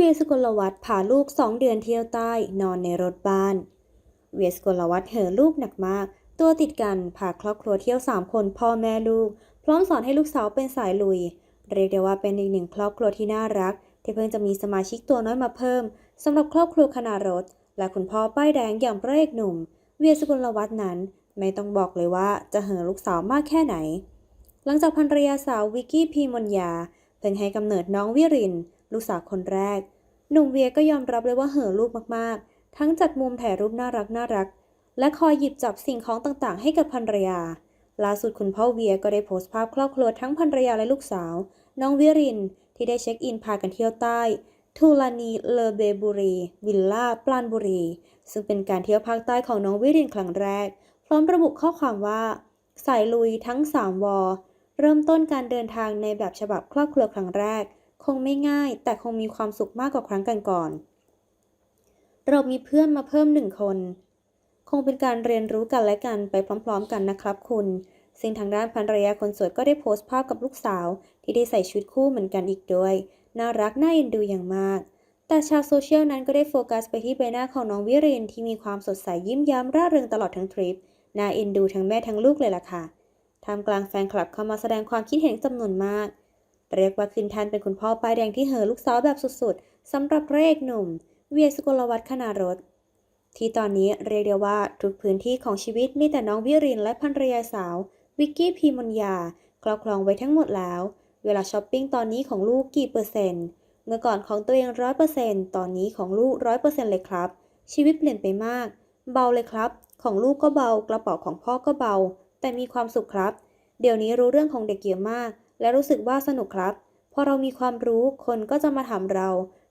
วียสกลวัฒน์พาลูกสองเดือนเที่ยวใต้นอนในรถบ้าน เวียสกลวัฒน์เห่อลูกหนักมาก ตัวติดกันพาครอบครัวเที่ยวสามคนพ่อแม่ลูก พร้อมสอนให้ลูกสาวเป็นสายลุย เรียกได้ว่าเป็นอีกหนึ่งครอบครัวที่น่ารัก ที่เพิ่งจะมีสมาชิกตัวน้อยมาเพิ่มสำหรับครอบครัวคณะรถ และคุณพ่อป้ายแดงอย่างพระเอกหนุ่ม เวียสกลวัฒน์นั้น ไม่ต้องบอกเลยว่าจะเห่อลูกสาวมากแค่ไหน หลังจากภรรยาสาววิกกี้พีมนยาเพิ่งให้กำเนิดน้องวิริน ลูกสาวคนแรก หนุ่มเวียก็ยอมรับเลยว่าเห่อลูกมากๆ ทั้งจัดมุมถ่ายรูปน่ารักน่ารัก และคอยหยิบจับสิ่งของต่างๆ ให้กับภรรยา ล่าสุดคุณพ่อเวียก็ได้โพสต์ภาพครอบครัวทั้งภรรยาและลูกสาว น้องวิริน ที่ได้เช็คอินพากันเที่ยวใต้ทูลานีเลอเบบุรี วิลล่าปลานบุรี ซึ่งเป็นการเที่ยวภาคใต้ของน้องวิรินครั้งแรก พร้อมระบุข้อความว่า สายลุยทั้ง 3 วอ เริ่มต้นการเดินทางในแบบฉบับครอบครัวครั้งแรก คงไม่ง่าย แต่คงมีความสุขมากกว่าครั้งก่อนๆเรามีเพื่อนมาเพิ่มหนึ่งคน คงเป็นการเรียนรู้กันและกันไปพร้อมๆกันนะครับคุณ ซึ่งทางด้านภรรยาคนสวยก็ได้โพสต์ภาพกับลูกสาว ที่ได้ใส่ชุดคู่เหมือนกันอีกด้วย น่ารักน่าเอ็นดูอย่างมาก แต่ชาวโซเชียลนั้นก็ได้โฟกัสไปที่ใบหน้าของน้องวิรินที่มีความสดใสยิ้มย้มร่าเริงตลอดทั้งทริป น่าเอ็นดูทั้งแม่ทั้งลูกเลยล่ะค่ะท่ามกลางแฟนคลับเข้ามาแสดงความคิดเห็นจำนวนมาก เรียกว่าขึ้นแทนเป็นคุณพ่อป้ายแดงที่เห่อลูกสาวแบบสุดๆสำหรับพระเอกหนุ่ม เวียสกลวัฒน์คณารถที่ตอนนี้เรียกได้ว่าทุกพื้นที่ของชีวิตมีแต่น้องวิรินและภรรยาสาว วิกกี้พีมนยาครอบครองไว้ทั้งหมดแล้ว เวลาช้อปปิ้งตอนนี้ของลูกกี่เปอร์เซ็นต์ เมื่อก่อนของตัวเองร้อยเปอร์เซ็นต์ตอนนี้ของลูกร้อยเปอร์เซ็นต์เลยครับ ชีวิตเปลี่ยนไปมาก เบาเลยครับ ของลูกก็เบากระเป๋าของพ่อก็เบา แต่มีความสุขครับ เดี๋ยวนี้รู้เรื่องของเด็กเยอะมาก และรู้สึกว่าสนุกครับ พอเรามีความรู้คนก็จะมาถามเรา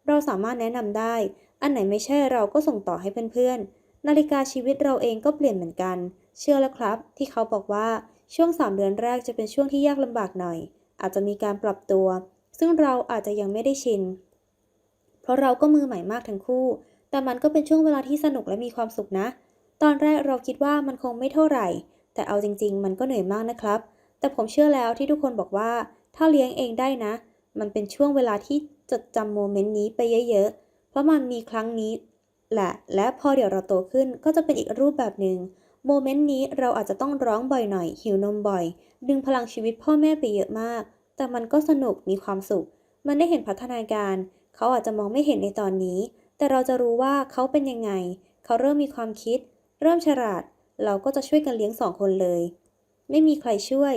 เราสามารถแนะนำได้ อันไหนไม่ใช่เราก็ส่งต่อให้เพื่อนๆ นาฬิกาชีวิตเราเองก็เปลี่ยนเหมือนกัน เชื่อแล้วครับ ที่เขาบอกว่าช่วง 3 เดือนแรกจะเป็นช่วงที่ยากลำบากหน่อย อาจจะมีการปรับตัว ซึ่งเราอาจจะยังไม่ได้ชิน เพราะเราก็มือใหม่มากทั้งคู่ แต่มันก็เป็นช่วงเวลาที่สนุกและมีความสุขนะ ตอนแรกเราคิดว่ามันคงไม่เท่าไหร่ แต่เอาจริง ๆ มันก็เหนื่อยมากนะครับ แต่ผมเชื่อแล้วที่ทุกคนบอกว่า ถ้าเลี้ยงเองได้นะ มันเป็นช่วงเวลาที่จดจำโมเมนต์นี้ไปเยอะๆ เพราะมันมีครั้งนี้แหละ และพอเดี๋ยวเราโตขึ้นก็จะเป็นอีกรูปแบบหนึ่งโมเมนต์นี้เราอาจจะต้องร้องบ่อยหน่อย หิวนมบ่อย ดึงพลังชีวิตพ่อแม่ไปเยอะมาก แต่มันก็สนุกมีความสุข มันได้เห็นพัฒนาการ เขาอาจจะมองไม่เห็นในตอนนี้ แต่เราจะรู้ว่าเขาเป็นยังไง เขาเริ่มมีความคิด เริ่มฉลาด เราก็จะช่วยกันเลี้ยงสองคนเลย ไม่มีใครช่วย